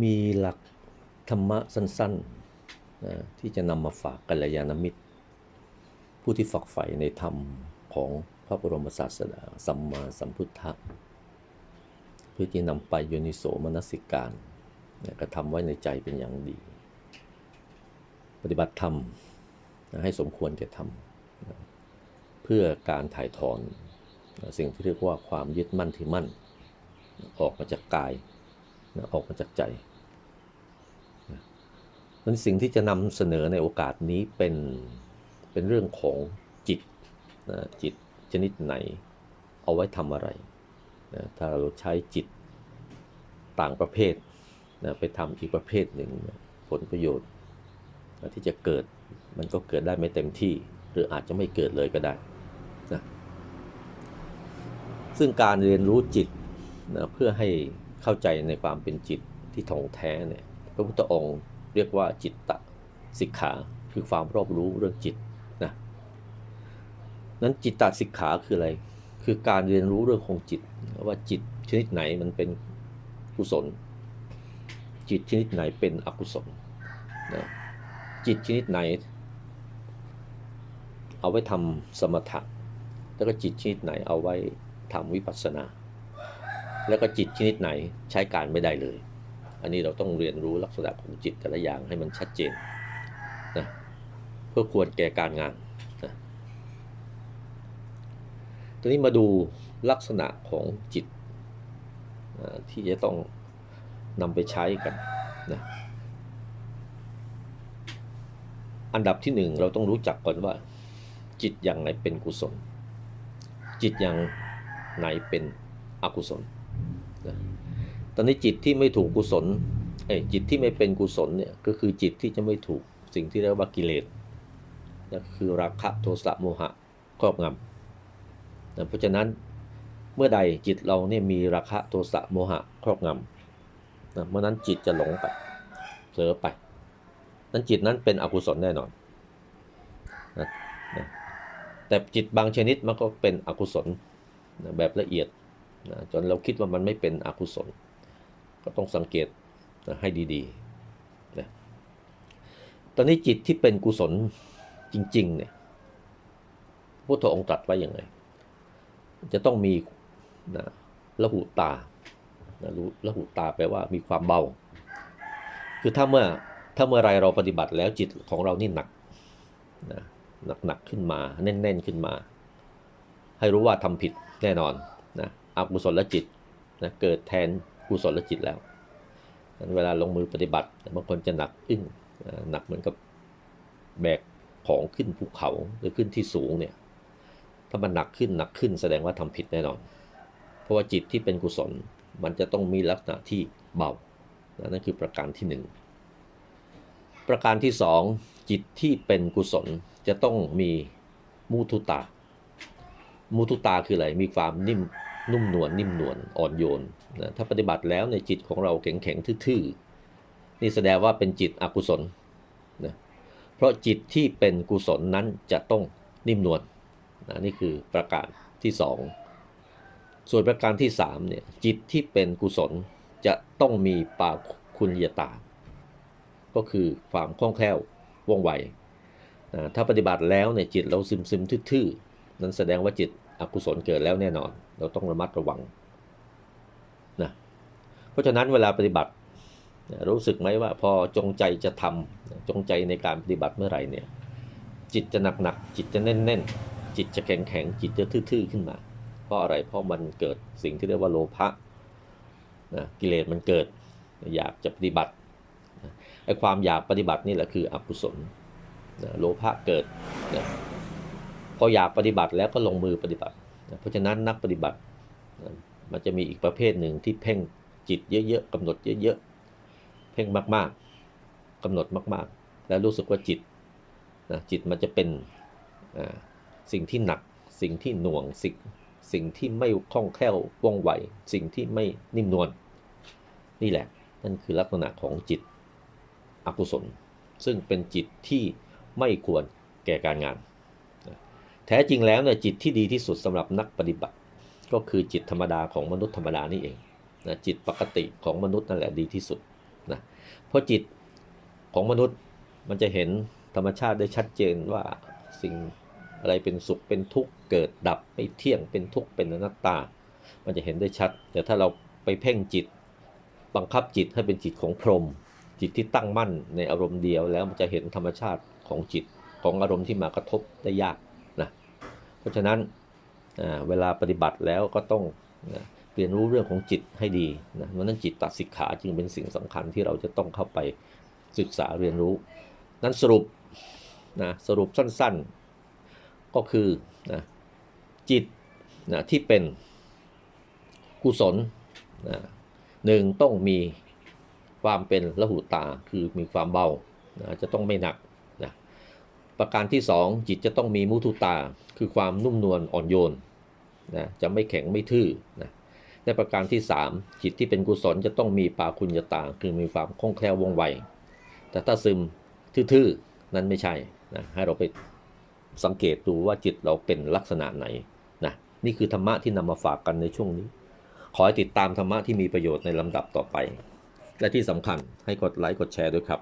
มีหลักธรรมะสั้นๆนะที่จะนำมาฝากกัลยาณมิตร ผู้ที่ฝักใฝ่ในธรรมของพระบรมศาสดาสัมมาสัมพุทธะเพื่อที่นำไปโยนิโสมนสิการนะกระทำไว้ในใจเป็นอย่างดี ปฏิบัติธรรมนะให้สมควรแก่ธรรมนะเพื่อการถ่ายถอนนะสิ่งที่เรียกว่าความยึดมั่นถือมั่น ออกมาจากกาย นะออกมาจากใจนะนั้นสิ่งที่จะนำเสนอในโอกาสนี้เป็นเป็นเรื่องของจิตนะจิตชนิดไหน เอาไว้ทำอะไรนะถ้าเราใช้จิตต่างประเภทนะไปทำอีกประเภทหนึ่งนะผลประโยชน์นะที่จะเกิดมันก็เกิดได้ไม่เต็มที่ หรืออาจจะไม่เกิดเลยก็ได้นะซึ่งการเรียนรู้จิตนะเพื่อให้ เข้าใจในความเป็นจิตที่ท่องแท้เนี่ยพระพุทธองค์เรียกว่าจิตตะสิกขาคือความรอบรู้เรื่องจิตนะนั้นจิตตสิกขาคืออะไร คือการเรียนรู้เรื่องของจิต ว่าจิตชนิดไหนมันเป็นกุศล จิตชนิดไหนเป็นอกุศลนะจิตชนิดไหน เอาไว้ทำสมถะแล้วก็จิตชนิดไหนเอาไว้ทำวิปัสสนา แล้วก็จิตชนิดไหนใช้การไม่ได้เลย อันนี้เราต้องเรียนรู้ลักษณะของจิตแต่ละอย่างให้มันชัดเจนนะเพื่อควรแก่การงานนะทีนี้มาดูลักษณะของจิตนะที่จะต้องนำไปใช้กันนะอันดับที่หนึ่งเราต้องรู้จักก่อนว่า จิตอย่างไหนเป็นกุศล จิตอย่างไหนเป็นอกุศล ตอนนี้จิตที่ไม่ถูกกุศลเอ้ยจิตที่ไม่เป็นกุศลเนี่ยก็คือจิตที่จะไม่ถูกสิ่งที่เรียกว่ากิเลสนะคือราคะโทสะโมหะครอบงำนะเพราะฉะนั้นเมื่อใดจิตเราเนี่ยมีราคะโทสะโมหะครอบงำนะเมื่อนั้นจิตจะหลงไปเผลอไป นั้นจิตนั้นเป็นอกุศลแน่นอนนะนะแต่จิตบางชนิดมันก็เป็นอกุศลนะแบบละเอียดนะจนเราคิดว่ามันไม่เป็นอกุศล ก็ต้องสังเกตนะให้ดีๆนะตอนนี้จิตที่เป็นกุศลจริงๆเนี่ยพระพุทธองค์ตรัสไว้อย่างไรจะต้องมีนะละหุตานะรู้ละหุตาแปลว่ามีความเบา คือถ้าเมื่อถ้าเมื่อไรเราปฏิบัติแล้วจิตของเรานี่หนักนะหนักหนักขึ้นมาแน่นๆขึ้นมา ให้รู้ว่าทำผิดแน่นอนนะอกุศลจิตนะเกิดแทน กุศลจิตแล้วเวลาลงมือปฏิบัติบางคนจะหนักอึ้งหนักเหมือนกับแบกของขึ้นภูเขาหรือขึ้นที่สูงเนี่ยถ้ามันหนักขึ้นหนักขึ้นแสดงว่าทำผิดแน่นอน เพราะว่าจิตที่เป็นกุศลมันจะต้องมีลักษณะที่เบา นั่นคือประการที่หนึ่งประการที่สองจิตที่เป็นกุศลจะต้องมีมุทุตามุทุตาคืออะไรมีความนิ่ม นุ่มนวลนิ่มนวลอ่อนโยนนะถ้าปฏิบัติแล้วในจิตของเราแข็งแข็งทื่อๆนี่แสดงว่าเป็นจิตอกุศลนะเพราะจิตที่เป็นกุศลนั้นจะต้องนิ่มนวลนะนี่คือประการที่สองส่วนประการที่สามเนี่ยจิตที่เป็นกุศลจะต้องมีปาคุณยตา ก็คือความคล่องแคล่วว่องไวนะถ้าปฏิบัติแล้วเนี่ยจิตเราซึมซึมทื่อๆนั้นแสดงว่าจิต อกุศลเกิดแล้วแน่นอน เราต้องระมัดระวังนะเพราะฉะนั้นเวลาปฏิบัติ รู้สึกไหมว่าพอจงใจจะทำจงใจในการปฏิบัติเมื่อไหร่เนี่ยจิตจะหนักหนักจิตจะแน่นแน่นจิตจะแข็งแข็งจิตจะทื่อๆขึ้นมา เพราะอะไรเพราะมันเกิดสิ่งที่เรียกว่าโลภะนะกิเลสมันเกิดอยากจะปฏิบัติไอ้ความอยากปฏิบัตินี่แหละคืออกุศลนะโลภะเกิดนะ พออยากปฏิบัติแล้วก็ลงมือปฏิบัติ เพราะฉะนั้นนักปฏิบัติ มันจะมีอีกประเภทหนึ่งที่เพ่งจิตเยอะๆกำหนดเยอะๆ เพ่งมากๆกำหนดมากๆ แล้วรู้สึกว่าจิตนะจิตมันจะเป็นสิ่งที่หนัก สิ่งที่หน่วงสิ่งสิ่งที่ไม่คล่องแคล่วว่องไว สิ่งที่ไม่นิ่มนวลนี่แหละ นั่นคือลักษณะของจิตอกุศล ซึ่งเป็นจิตที่ไม่ควรแก่การงาน แท้จริงแล้วเนี่ยจิตที่ดีที่สุดสำหรับนักปฏิบัติ ก็คือจิตธรรมดาของมนุษย์ธรรมดานี่เองนะจิตปกติของมนุษย์นั่นแหละดีที่สุดนะเพราะจิตของมนุษย์มันจะเห็นธรรมชาติได้ชัดเจนว่าสิ่งอะไรเป็นสุขเป็นทุกข์เกิดดับไม่เที่ยงเป็นทุกข์เป็นอนัตตา มันจะเห็นได้ชัด แต่ถ้าเราไปเพ่งจิต บังคับจิตให้เป็นจิตของพรหมจิตที่ตั้งมั่นในอารมณ์เดียวแล้วมันจะเห็นธรรมชาติของจิตของอารมณ์ที่มากระทบได้ยาก เพราะฉะนั้นเวลาปฏิบัติแล้วก็ต้องเรียนรู้เรื่องของจิตให้ดีนะเพราะนั้นจิตตัดสิกขาจึงเป็นสิ่งสำคัญที่เราจะต้องเข้าไปศึกษาเรียนรู้ นั้นสรุปนะสรุปสั้นๆ ก็คือนะจิตนะที่เป็นกุศลนะหนึ่งต้องมีความเป็นละหุตาคือมีความเบานะจะต้องไม่หนัก ประการที่สองจิตจะต้องมีมุทุตา คือความนุ่มนวลอ่อนโยนนะจะไม่แข็งไม่ทื่อนะในประการที่สามจิตที่เป็นกุศลจะต้องมีปาคุญญาตา คือมีความคล่องแคล่วว่องไว แต่ถ้าซึมทื่อๆนั้นไม่ใช่นะให้เราไปสังเกตดูว่าจิตเราเป็นลักษณะไหนนะนี่คือธรรมะที่นำมาฝากกันในช่วงนี้ ขอให้ติดตามธรรมะที่มีประโยชน์ในลำดับต่อไป และที่สำคัญให้กดไลค์กดแชร์ด้วยครับ